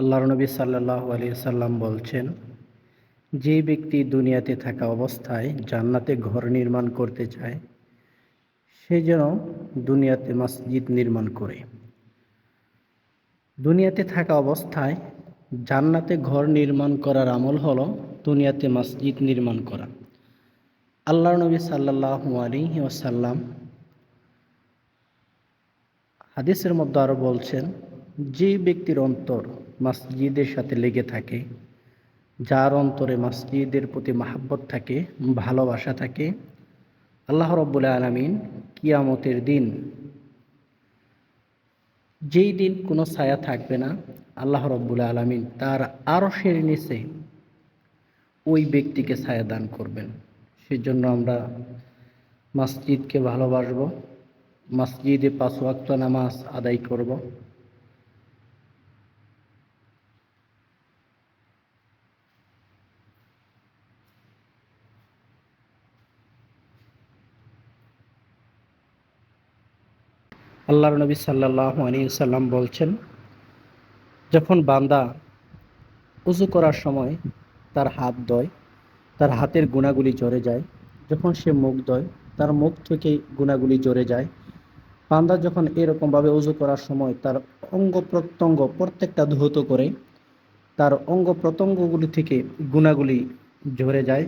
আল্লাহর নবী সাল্লাহ আলী সাল্লাম বলছেন, যে ব্যক্তি দুনিয়াতে থাকা অবস্থায় জান্নাতে ঘর নির্মাণ করতে চায়, সে যেন দুনিয়াতে মসজিদ নির্মাণ করে। দুনিয়াতে থাকা অবস্থায় জান্নাতে ঘর নির্মাণ করার আমল হলো দুনিয়াতে মসজিদ নির্মাণ করা। আল্লাহর নবী সাল্লাহ আলী ওসাল্লাম হাদিসের মধ্যে আরও বলছেন যে ব্যক্তির অন্তর মসজিদের সাথে লেগে থাকে, যার অন্তরে মসজিদের প্রতি মাহাব্বত থাকে, ভালোবাসা থাকে, আল্লাহ রব্বুল আলমিন কিয়ামতের দিন যেই দিন কোনো ছায়া থাকবে না, আল্লাহ রব্বুল আলমিন তার আরও আরশের নিচে ওই ব্যক্তিকে ছায়া দান করবেন। সেজন্য আমরা মসজিদকে ভালোবাসবো, মসজিদে পাঁচ ওয়াক্ত নামাজ আদায় করব। আল্লাহর নবী সাল্লাহ আলী সাল্লাম বলছেন, যখন বান্দা উজু করার সময় তার হাত দয় তার হাতের গুণাগুলি জ্বরে যায়, যখন সে মুখ দয় তার মুখ থেকে গুণাগুলি জ্বরে যায়, বান্দা যখন এরকমভাবে উজু করার সময় তার অঙ্গ প্রত্যঙ্গ প্রত্যেকটা ধৌত করে, তার অঙ্গ প্রত্যঙ্গগুলি থেকে গুণাগুলি ঝরে যায়